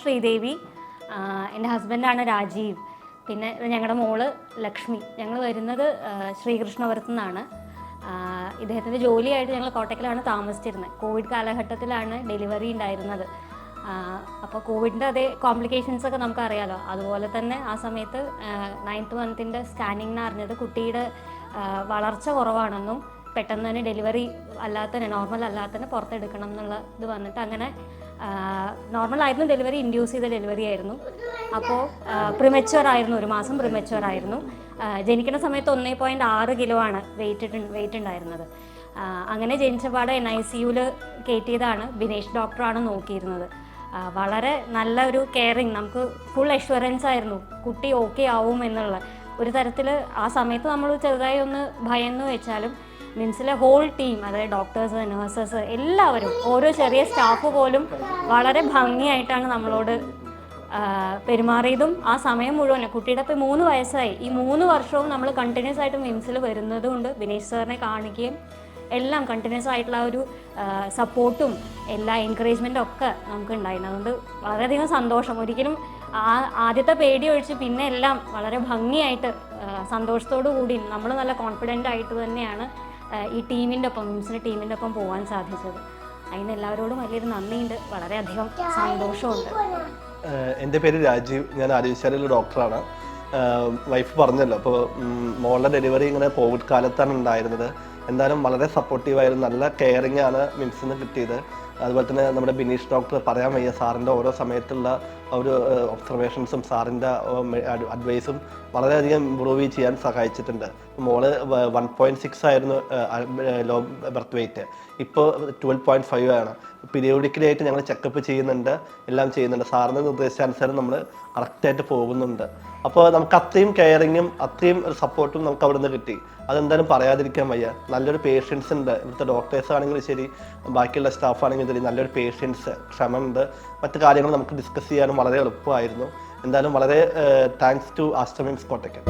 ശ്രീദേവി. എന്റെ ഹസ്ബൻഡാണ് രാജീവ്. പിന്നെ ഞങ്ങളുടെ മോൾ ലക്ഷ്മി. ഞങ്ങൾ വരുന്നത് ശ്രീകൃഷ്ണപുരത്തു നിന്നാണ്. ഇദ്ദേഹത്തിന്റെ ജോലിയായിട്ട് ഞങ്ങൾ കോട്ടയ്ക്കലാണ് താമസിച്ചിരുന്നത് കോവിഡ് കാലഘട്ടത്തിലാണ് ഡെലിവറി ഉണ്ടായിരുന്നത്. അപ്പോൾ കോവിഡിന്റെ അതേ കോംപ്ലിക്കേഷൻസ് ഒക്കെ നമുക്കറിയാലോ. അതുപോലെ തന്നെ ആ സമയത്ത് നയൻത്ത് മന്തിന്റെ സ്കാനിങ് എന്ന് അറിഞ്ഞത് കുട്ടിയുടെ വളർച്ച കുറവാണെന്നും പെട്ടെന്ന് തന്നെ ഡെലിവറി അല്ലാത്തതിന് നോർമൽ അല്ലാത്തതിന് പുറത്തെടുക്കണം എന്നുള്ള ഇത് വന്നിട്ട് അങ്ങനെ നോർമൽ ആയിരുന്നു ഡെലിവറി ഇൻഡ്യൂസ് ചെയ്ത ഡെലിവറി ആയിരുന്നു. അപ്പോൾ പ്രിമച്വർ ആയിരുന്നു ഒരു മാസം പ്രിമച്വർ ആയിരുന്നു. ജനിക്കുന്ന സമയത്ത് ഒന്നേ പോയിന്റ് ആറ് കിലോ ആണ് വെയിറ്റ് വെയിറ്റ് ഉണ്ടായിരുന്നത് അങ്ങനെ ജനിച്ചപാട് എൻ ഐ സി യുവിൽ കയറ്റിയതാണ് ബിനേഷ് ഡോക്ടറാണ് നോക്കിയിരുന്നത്. വളരെ നല്ല ഒരു കെയറിങ് നമുക്ക് ഫുൾ അഷ്വറൻസ് ആയിരുന്നു. കുട്ടി ഓക്കെ ആവും എന്നുള്ള. ഒരു തരത്തിൽ ആ സമയത്ത് നമ്മൾ ചെറുതായി ഒന്ന് ഭയന്ന് വെച്ചാലും മീൻസിലെ ഹോൾ ടീം അതായത് ഡോക്ടേഴ്സ് നഴ്സസ് എല്ലാവരും ഓരോ ചെറിയ സ്റ്റാഫ് പോലും വളരെ ഭംഗിയായിട്ടാണ് നമ്മളോട് പെരുമാറിയതും ആ സമയം മുഴുവൻ കുട്ടിയുടെ ഇപ്പോൾ മൂന്ന് വയസ്സായി. ഈ മൂന്ന് വർഷവും നമ്മൾ കണ്ടിന്യൂസ് ആയിട്ട് മിംസിൽ വരുന്നത് കൊണ്ട് ബിനേഷ് സാറിനെ കാണിക്കുകയും എല്ലാം കണ്ടിന്യൂസ് ആയിട്ടുള്ള ഒരു സപ്പോർട്ടും എല്ലാ എൻകറേജ്മെന്റും ഒക്കെ നമുക്ക് ഉണ്ടായിരുന്നു. അതുകൊണ്ട് വളരെയധികം സന്തോഷം. ഒരിക്കലും ആ ആദ്യത്തെ പേടി ഒഴിച്ച് പിന്നെ എല്ലാം വളരെ ഭംഗിയായിട്ട് സന്തോഷത്തോടു കൂടി നമ്മൾ നല്ല കോൺഫിഡന്റ് ആയിട്ട് തന്നെയാണ് ഈ ടീമിന്റെ ഒപ്പം മിംസിന്റെ ടീമിന്റെ ഒപ്പം പോകാൻ സാധിച്ചത്. അതിന് എല്ലാവരോടും വലിയൊരു നന്ദിയുണ്ട്. വളരെയധികം സന്തോഷമുണ്ട്. എന്റെ പേര് രാജീവ്. ഞാൻ ആരോഗ്യശാലയിലെ ഡോക്ടറാണ്. വൈഫ് പറഞ്ഞല്ലോ അപ്പോൾ മോളുടെ ഡെലിവറി ഇങ്ങനെ കോവിഡ് കാലത്താണ് ഉണ്ടായിരുന്നത്. എന്തായാലും വളരെ സപ്പോർട്ടീവായിരുന്നു നല്ല കെയറിങ് ആണ് മിംസിൽ നിന്ന് കിട്ടിയത്. അതുപോലെ തന്നെ നമ്മുടെ ബിനീഷ് ഡോക്ടർ പറയാൻ വയ്യ സാറിന്റെ ഓരോ സമയത്തുള്ള ഒരു ഒബ്സർവേഷൻസും സാറിന്റെ അഡ്വൈസും വളരെയധികം ഇമ്പ്രൂവ് ചെയ്യാൻ സഹായിച്ചിട്ടുണ്ട്. മോൾ വൺ പോയിന്റ് സിക്സ് ആയിരുന്നു ലോ ബർത്ത് വെയ്റ്റ് ഇപ്പോൾ ട്വൽവ് പോയിന്റ് ഫൈവ് ആണ്. പീരിയോഡിക്കലി ആയിട്ട് ഞങ്ങൾ ചെക്കപ്പ് ചെയ്യുന്നുണ്ട്. എല്ലാം ചെയ്യുന്നുണ്ട്. സാറിന്റെ നിർദ്ദേശാനുസരണം നമ്മൾ കറക്റ്റായിട്ട് പോകുന്നുണ്ട്. അപ്പോൾ നമുക്ക് അത്രയും കെയറിങ്ങും അത്രയും ഒരു സപ്പോർട്ടും നമുക്ക് അവിടെ നിന്ന് കിട്ടി. അതെന്തായാലും പറയാതിരിക്കാൻ വയ്യ. നല്ലൊരു പേഷ്യൻസ് ഉണ്ട്. ഇവിടുത്തെ ഡോക്ടേഴ്സ് ആണെങ്കിലും ശരി ബാക്കിയുള്ള സ്റ്റാഫ് ആണെങ്കിലും ശരി നല്ലൊരു പേഷ്യൻസ് ക്ഷമയുണ്ട്. മറ്റു കാര്യങ്ങൾ നമുക്ക് ഡിസ്കസ് ചെയ്യാനും വളരെ എളുപ്പമായിരുന്നു. എന്തായാലും വളരെ താങ്ക്സ് ടു ആസ്റ്റമിംസ് കോട്ടയ്ക്ക്